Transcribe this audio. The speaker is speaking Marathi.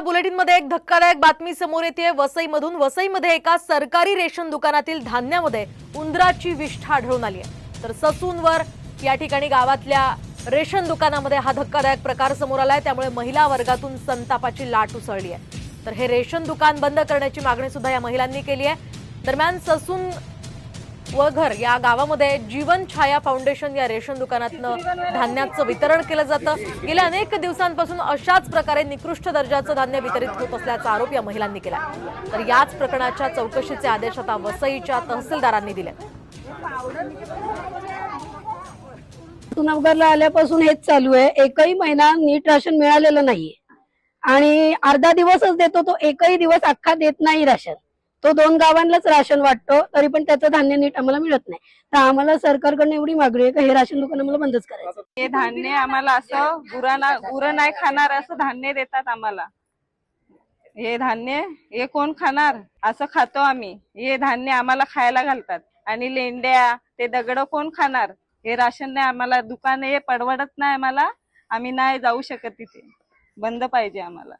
आता बुलेटिनमध्ये एक धक्कादायक बातमी समोर येते. वसईमधून वसईमध्ये एका सरकारी रेशन दुकानातील धान्यामध्ये उंदराची विष्ठा आढळून आली आहे. तर ससूनवर या ठिकाणी गावातल्या रेशन दुकानामध्ये हा धक्कादायक प्रकार समोर आलाय. त्यामुळे महिला वर्गातून संतापाची लाट उसळली आहे. तर हे रेशन दुकान बंद करण्याची मागणी सुद्धा या महिलांनी केली आहे. दरम्यान ससून व घर. या गावामध्ये जीवन छाया फाउंडेशन या रेशन दुकानातनं धान्याचं वितरण केलं जातं. गेल्या अनेक दिवसांपासून अशाच प्रकारे निकृष्ट दर्जाचं धान्य वितरित होत असल्याचा आरोप या महिलांनी केला. तर याच प्रकरणाच्या चौकशीचे आदेश आता वसईच्या तहसीलदारांनी दिले नवगरला आल्यापासून हेच चालू आहे. एकही महिना नीट राशन मिळालेलं नाहीये. आणि अर्धा दिवसच देतो तो एकही दिवस अख्खा देत नाही राशन. तो दोन गावांनाच राशन वाटतो तरी पण त्याचं धान्य नीट आम्हाला मिळत नाही. तर आम्हाला सरकारकडून एवढी मागणी आहे का हे राशन दुकान आम्हाला बंदच करायचं. हे धान्य आम्हाला असं गुरांना गुरं नाही खाणार असं धान्य देतात आम्हाला. हे धान्य हे कोण खाणार? असं खातो आम्ही. हे धान्य आम्हाला खायला घालतात. आणि लेंड्या ते दगड कोण खाणार? हे राशन नाही आम्हाला दुकान हे परवडत नाही आम्हाला. आम्ही नाही जाऊ शकत तिथे. बंद पाहिजे आम्हाला.